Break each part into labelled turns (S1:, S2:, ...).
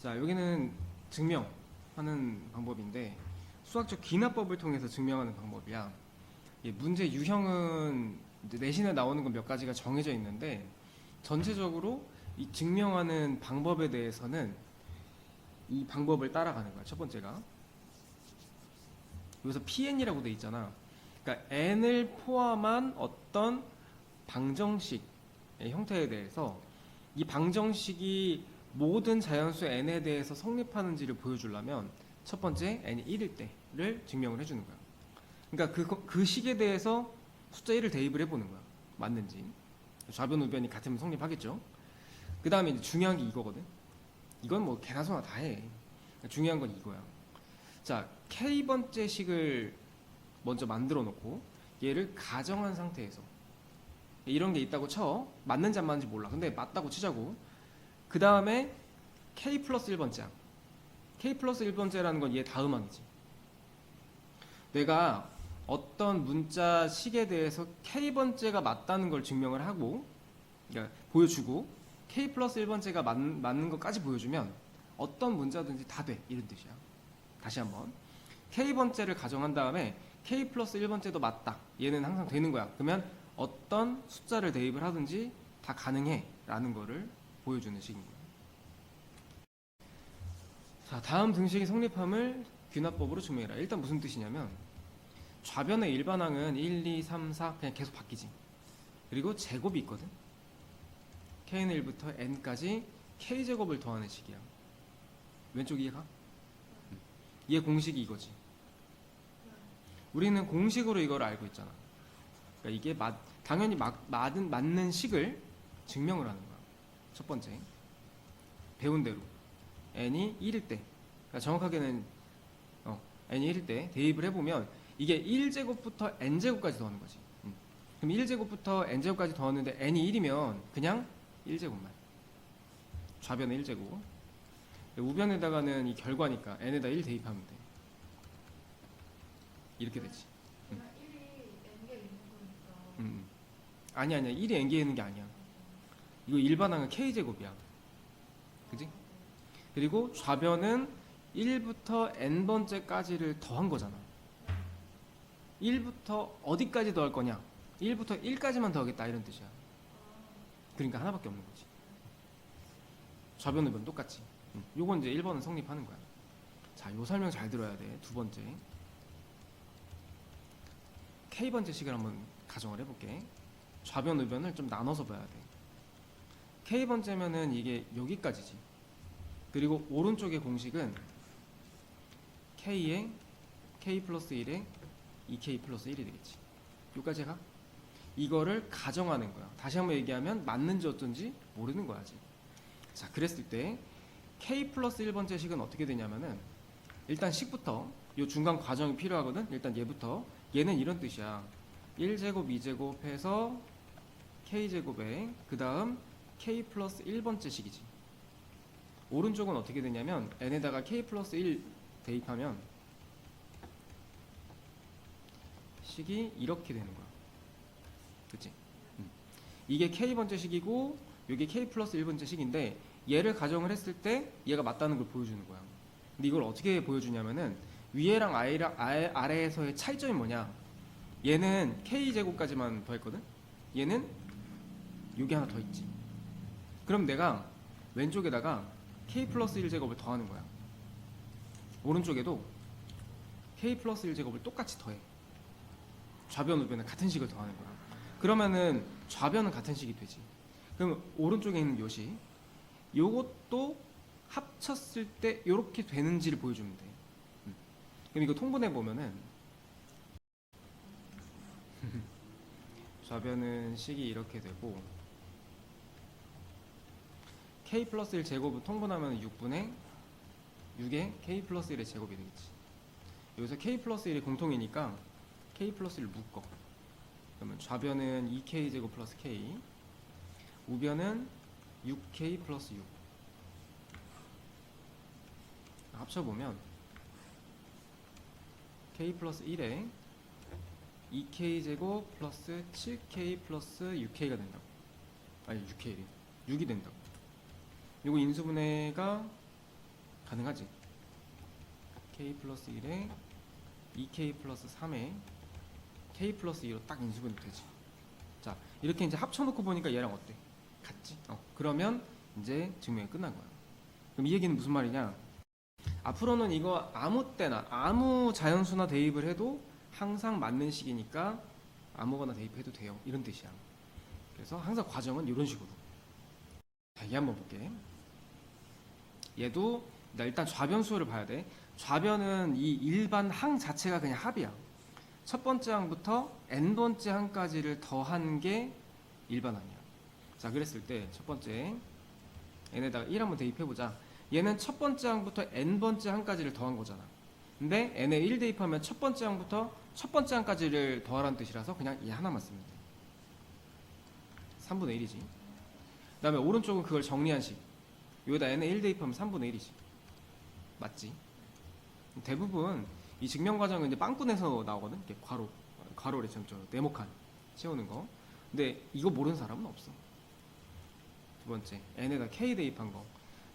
S1: 자, 여기는 증명하는 방법인데 수학적 기납법을 통해서 증명하는 방법이야. 이 문제 유형은 내신에 나오는 건 몇 가지가 정해져 있는데 전체적으로 이 증명하는 방법에 대해서는 이 방법을 따라가는 거야. 첫 번째가 여기서 PN이라고 돼 있잖아. 그러니까 n을 포함한 어떤 방정식의 형태에 대해서 이 방정식이 모든 자연수 n에 대해서 성립하는지를 보여주려면 첫 번째 n이 1일 때를 증명을 해주는 거야. 그러니까 그, 그 식에 대해서 숫자 1을 대입을 해보는 거야. 맞는지. 좌변 우변이 같으면 성립하겠죠. 그 다음에 중요한 게 이거거든. 이건 뭐 개나 소나 다 해. 중요한 건 이거야. 자, k번째 식을 먼저 만들어 놓고 얘를 가정한 상태에서 이런 게 있다고 쳐. 맞는지 안 맞는지 몰라. 근데 맞다고 치자고. 그 다음에 k 플러스 1번째야. k 플러스 1번째라는 건 얘 다음 항이지. 내가 어떤 문자 식에 대해서 k번째가 맞다는 걸 증명을 하고 그러니까 보여주고 k 플러스 1번째가 맞, 맞는 것까지 보여주면 어떤 문자든지 다 돼. 이런 뜻이야. 다시 한번. k번째를 가정한 다음에 k 플러스 1번째도 맞다. 얘는 항상 되는 거야. 그러면 어떤 숫자를 대입을 하든지 다 가능해. 라는 거를 보여주는 거야. 자, 다음 등식의 성립함을 귀납법으로 증명해라. 일단 무슨 뜻이냐면 좌변의 일반항은 1, 2, 3, 4 그냥 계속 바뀌지. 그리고 제곱이 있거든. k는 1부터 n까지 k제곱을 더하는 식이야. 왼쪽 이해가? 얘 공식이 이거지. 우리는 공식으로 이걸 알고 있잖아. 그러니까 이게 맞, 당연히 맞, 맞은, 맞는 식을 증명을 하는 거야. 첫 번째. 배운 대로. n이 1일 때. 그러니까 정확하게는 어, n이 1일 때 대입을 해보면 이게 1제곱부터 n제곱까지 더하는 거지. 음. 그럼 1제곱부터 n제곱까지 더하는데 n이 1이면 그냥 1제곱만. 좌변에 1제곱. 우변에다가는 이 결과니까 n에다 1 대입하면 돼. 이렇게 되지.
S2: 그러면 1이 n개 있는 거니까
S1: 음, 음. 아니 아니야. 1이 n개 있는 게 아니야. 이거 일반항은 k제곱이야. 그지? 그리고 좌변은 1부터 n번째까지를 더한 거잖아. 1부터 어디까지 더할 거냐? 1부터 1까지만 더하겠다 이런 뜻이야. 그러니까 하나밖에 없는 거지. 좌변 우변 똑같이. 음, 요건 이제 1번은 성립하는 거야. 자, 요 설명 잘 들어야 돼. 두 번째. K번째 식을 한번 가정을 해볼게. 좌변 우변을 좀 나눠서 봐야 돼. K번째면은 이게 여기까지지. 그리고 오른쪽의 공식은 K에 K 플러스 1에 2K 플러스 1이 되겠지. 여기까지 가? 이거를 가정하는 거야. 다시 한번 얘기하면 맞는지 어쩐지 모르는 거야, 아직. 자, 그랬을 때 K 플러스 1번째 식은 어떻게 되냐면은 일단 식부터 요 중간 과정이 필요하거든. 일단 얘부터 얘는 이런 뜻이야. 1제곱, 2제곱 해서 K제곱에 그 다음 K 플러스 1번째 식이지. 오른쪽은 어떻게 되냐면 n에다가 K 플러스 1 대입하면 식이 이렇게 되는 거야. 그치? 음. 이게 K번째 식이고 이게 K 플러스 1번째 식인데 얘를 가정을 했을 때 얘가 맞다는 걸 보여주는 거야. 근데 이걸 어떻게 보여주냐면은 위에랑 아래랑 아래, 아래에서의 차이점이 뭐냐? 얘는 K 제곱까지만 더했거든. 얘는 여기 하나 더 있지. 그럼 내가 왼쪽에다가 K 플러스 1제곱을 더하는 거야. 오른쪽에도 K 플러스 1제곱을 똑같이 더해. 좌변 우변은 같은 식을 더하는 거야. 그러면은 좌변은 같은 식이 되지. 그럼 오른쪽에 있는 요식 요것도 합쳤을 때 이렇게 되는지를 보여주면 돼. 음. 그럼 이거 통분해 보면은 좌변은 식이 이렇게 되고 k 플러스 1 제곱을 통분하면 6분의 6의 k 플러스 1의 제곱이 되겠지. 여기서 k 플러스 1이 공통이니까 k 플러스 1 묶어. 그러면 좌변은 2k 제곱 플러스 k, 우변은 6k 플러스 6. 합쳐보면 k 플러스 1에 2k 제곱 플러스 7k 플러스 6k가 된다고. 아니 6k래. 6이 된다고. 요거 인수분해가 가능하지. k 플러스 1에 2k 플러스 3에 k 플러스 2로 딱 인수분해 되지. 자 이렇게 이제 합쳐놓고 보니까 얘랑 어때? 같지? 어 그러면 이제 증명이 끝난 거야. 그럼 이 얘기는 무슨 말이냐? 앞으로는 이거 아무 때나 아무 자연수나 대입을 해도 항상 맞는 식이니까 아무거나 대입해도 돼요. 이런 뜻이야. 그래서 항상 과정은 이런 식으로. 자, 얘 한번 볼게. 얘도 나 일단 좌변수를 봐야 돼. 좌변은 이 일반 항 자체가 그냥 합이야. 첫 번째 항부터 n 번째 항까지를 더한 게 일반 항이야. 자, 그랬을 때 첫 번째 n에다가 1 한번 대입해 보자. 얘는 첫 번째 항부터 n 번째 항까지를 더한 거잖아. 근데 n에 1 대입하면 첫 번째 항부터 첫 번째 항까지를 더하라는 뜻이라서 그냥 얘 하나만 돼. 3분의 1이지. 그 다음에 오른쪽은 그걸 정리한 식. 여기다 n에 1 대입하면 3분의 1이지. 맞지? 대부분 이 증명 과정은 이제 빵꾸내서 나오거든. 이렇게 괄호, 괄호래 점점 네모칸 채우는 거. 근데 이거 모르는 사람은 없어. 두 번째 n에다 k 대입한 거.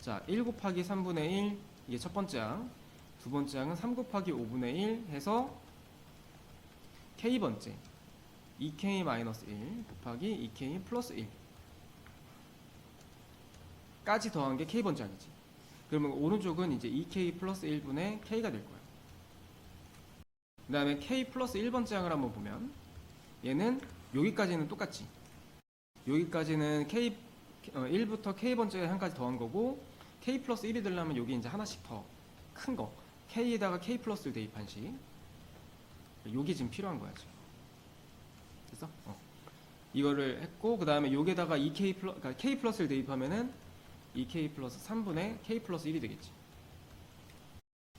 S1: 자, 1 곱하기 3분의 1 이게 첫 번째 항. 두 번째 항은 3 곱하기 5분의 1 해서 k 번째 2k-1 곱하기 2k 플러스 1 까지 더한 게 k 번째 항이지. 그러면 오른쪽은 이제 2k 플러스 1분의 k가 될 거야. 그 다음에 k 플러스 1번째 항을 한번 보면 얘는 여기까지는 똑같지. 여기까지는 k 어, 1부터 k번째 항까지 더한 거고 k 플러스 1이 되려면 여기 이제 하나씩 더 큰 거. k에다가 k 플러스를 대입한 식. 요게 지금 필요한 거야 지금. 됐어? 어. 이거를 했고 그 다음에 여기에다가 2k 플러 그러니까 k 플러스를 대입하면은 2k 플러스 3분의 k 플러스 1이 되겠지.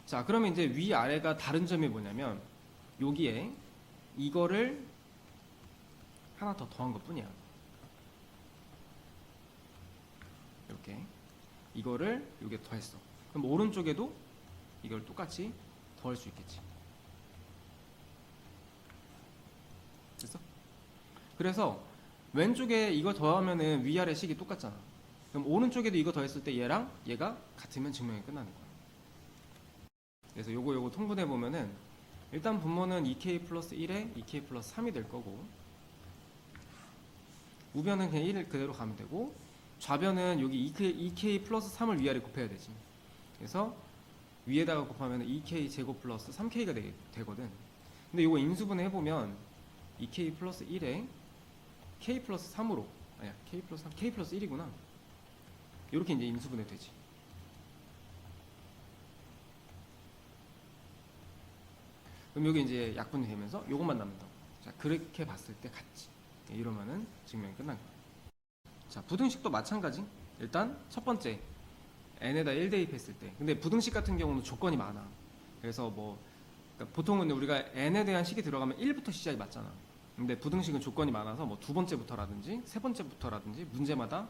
S1: 자 그러면 이제 위 아래가 다른 점이 뭐냐면 여기에 이거를 하나 더 더한 것 뿐이야. 이렇게 이거를 여기에 더했어. 그럼 오른쪽에도 이걸 똑같이 더할 수 있겠지. 됐어? 그래서 왼쪽에 이거 더하면은 위아래 식이 똑같잖아. 그럼 오른쪽에도 이거 더했을 때 얘랑 얘가 같으면 증명이 끝나는 거야. 그래서 요거 요거 통분해 보면은 일단 분모는 2k 플러스 1에 2k 플러스 3이 될 거고 우변은 그냥 1 그대로 가면 되고 좌변은 여기 2k, 2k 플러스 3을 위아래 곱해야 되지. 그래서 위에다가 곱하면 2k 제곱 플러스 3k가 되, 되거든. 근데 이거 인수분해 해보면 2k 플러스 1에 k 플러스 3으로 아니야 k 플러스 3 k 플러스 1이구나. 이렇게 이제 인수분해 되지. 그럼 여기 이제 약분이 되면서 요것만 남는다. 자 그렇게 봤을 때 같지. 네, 이러면은 증명이 끝난 거야. 자 부등식도 마찬가지. 일단 첫 번째 n에다 1 대입했을 때. 근데 부등식 같은 경우는 조건이 많아. 그래서 뭐 그러니까 보통은 우리가 n에 대한 식이 들어가면 1부터 시작이 맞잖아. 근데 부등식은 조건이 많아서 뭐 두 번째부터라든지 세 번째부터라든지 문제마다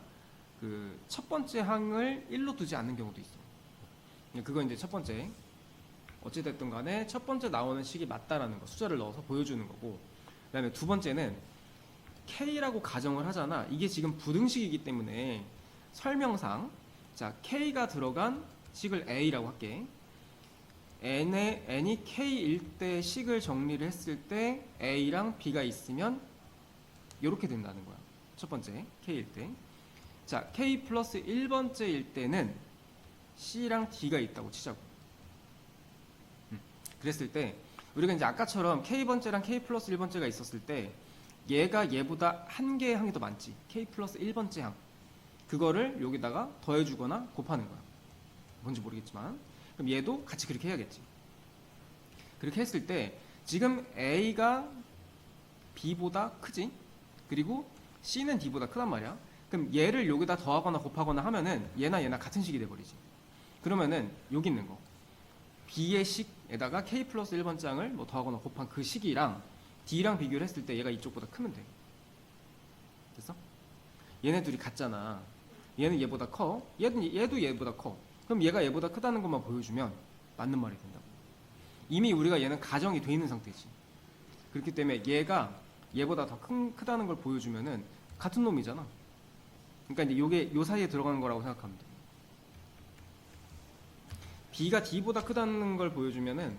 S1: 그 첫 번째 항을 1로 두지 않는 경우도 있어. 그건 이제 첫 번째. 어찌됐든 간에 첫 번째 나오는 식이 맞다라는 거 숫자를 넣어서 보여주는 거고 그 다음에 두 번째는 K라고 가정을 하잖아. 이게 지금 부등식이기 때문에 설명상 자 K가 들어간 식을 A라고 할게. n에 n이 K일 때 식을 정리를 했을 때 A랑 B가 있으면 이렇게 된다는 거야. 첫 번째 K일 때. 자 K 플러스 1번째일 때는 C랑 D가 있다고 치자고. 음, 그랬을 때 우리가 이제 아까처럼 K 번째랑 K 플러스 1번째가 있었을 때 얘가 얘보다 한 개의 항이 더 많지. K 플러스 1번째 항. 그거를 여기다가 더해주거나 곱하는 거야. 뭔지 모르겠지만. 그럼 얘도 같이 그렇게 해야겠지. 그렇게 했을 때 지금 A가 B보다 크지. 그리고 C는 D보다 크단 말이야. 그럼 얘를 여기다 더하거나 곱하거나 하면은 얘나 얘나 같은 식이 돼버리지. 그러면은 여기 있는 거. B의 식에다가 K 플러스 1번 장을 뭐 더하거나 곱한 그 식이랑 D랑 비교를 했을 때 얘가 이쪽보다 크면 돼. 됐어? 얘네 둘이 같잖아. 얘는 얘보다 커. 얘는 얘도 얘보다 커. 그럼 얘가 얘보다 크다는 것만 보여주면 맞는 말이 된다고. 이미 우리가 얘는 가정이 돼 있는 상태지. 그렇기 때문에 얘가 얘보다 더 큰, 크다는 걸 보여주면은 같은 놈이잖아. 그러니까 이제 요게 요 사이에 들어가는 거라고 돼. b가 d보다 크다는 걸 보여주면은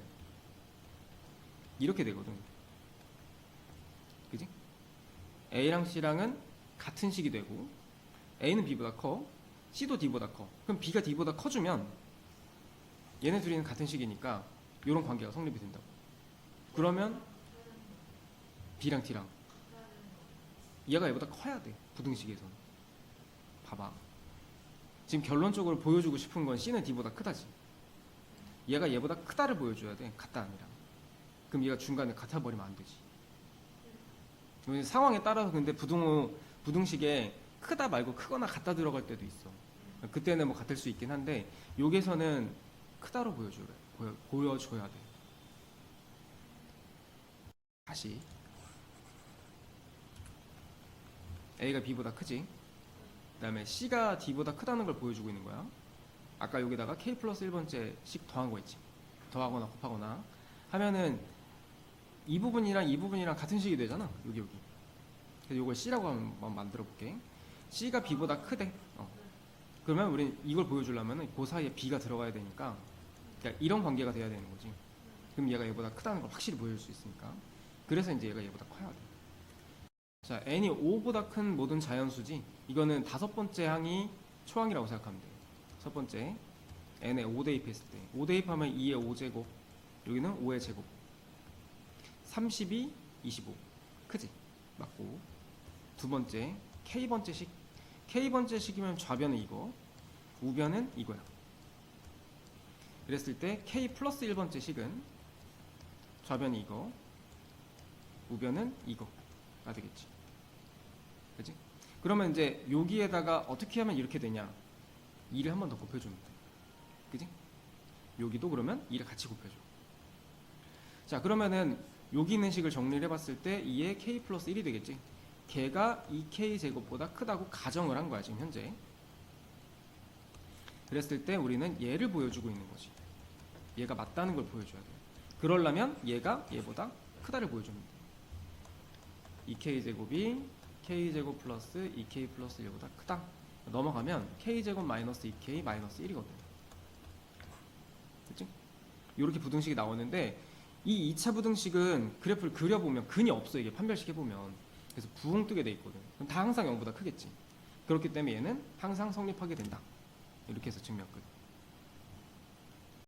S1: 이렇게 되거든. 그지? a랑 c랑은 같은 식이 되고 a는 b보다 커, c도 d보다 커. 그럼 b가 d보다 커주면 얘네 둘이는 같은 식이니까 이런 관계가 성립이 된다고. 그러면 b랑 t랑 얘가 얘보다 커야 돼 부등식에서는. 봐봐. 지금 결론적으로 보여주고 싶은 건 C는 D보다 크다지. 얘가 얘보다 크다를 보여줘야 돼. 같다 아니라. 그럼 얘가 중간에 같아 버리면 안 되지. 상황에 따라서 근데 부등호 부등식에 크다 말고 크거나 같다 들어갈 때도 있어. 그때는 뭐 같을 수 있긴 한데 여기서는 크다로 보여줘야 보여, 보여줘야 돼. 다시 A가 B보다 크지. 그다음에 C가 D보다 크다는 걸 보여주고 있는 거야. 아까 여기다가 K 플러스 1번째 씩 더한 거 있지. 더하거나 곱하거나 하면은 이 부분이랑 이 부분이랑 같은 식이 되잖아. 여기 여기. 그래서 이걸 C라고 한번 만들어 볼게. C가 B보다 크대. 어. 그러면 우린 이걸 보여주려면은 그 사이에 B가 들어가야 되니까 그러니까 이런 관계가 돼야 되는 거지. 그럼 얘가 얘보다 크다는 걸 확실히 보여줄 수 있으니까. 그래서 이제 얘가 얘보다 커야 돼. 자, n이 5보다 큰 모든 자연수지. 이거는 다섯 번째 항이 초항이라고 생각하면 돼요. 첫 번째, n에 5 대입했을 때. 5 대입하면 2의 5제곱. 여기는 5의 제곱. 32, 25. 크지? 맞고. 두 번째, k번째 식. k번째 식이면 좌변은 이거. 우변은 이거야. 그랬을 때 k 플러스 1번째 식은 좌변이 이거. 우변은 이거가 되겠지. 그지? 그러면 이제 여기에다가 어떻게 하면 이렇게 되냐? 2를 한 번더 돼. 그지? 여기도 그러면 2를 같이 곱해줘. 자, 그러면은 여기 있는 식을 정리를 해봤을 때 2의 k 플러스 1이 되겠지? 걔가 2k 제곱보다 크다고 가정을 한 거야, 지금 현재. 그랬을 때 우리는 얘를 보여주고 있는 거지. 얘가 맞다는 걸 보여줘야 돼. 그러려면 얘가 얘보다 크다를 돼. 2k 제곱이 k 제곱 플러스 2k 플러스 1보다 크다. 넘어가면 k 제곱 마이너스 2k 마이너스 1이거든. 그치? 이렇게 부등식이 나오는데 이 2차 부등식은 그래프를 그려보면 근이 없어 이게 판별식 해보면 그래서 부흥 뜨게 돼 있거든. 그럼 다 항상 0보다 크겠지. 그렇기 때문에 얘는 항상 성립하게 된다. 이렇게 해서 증명했거든.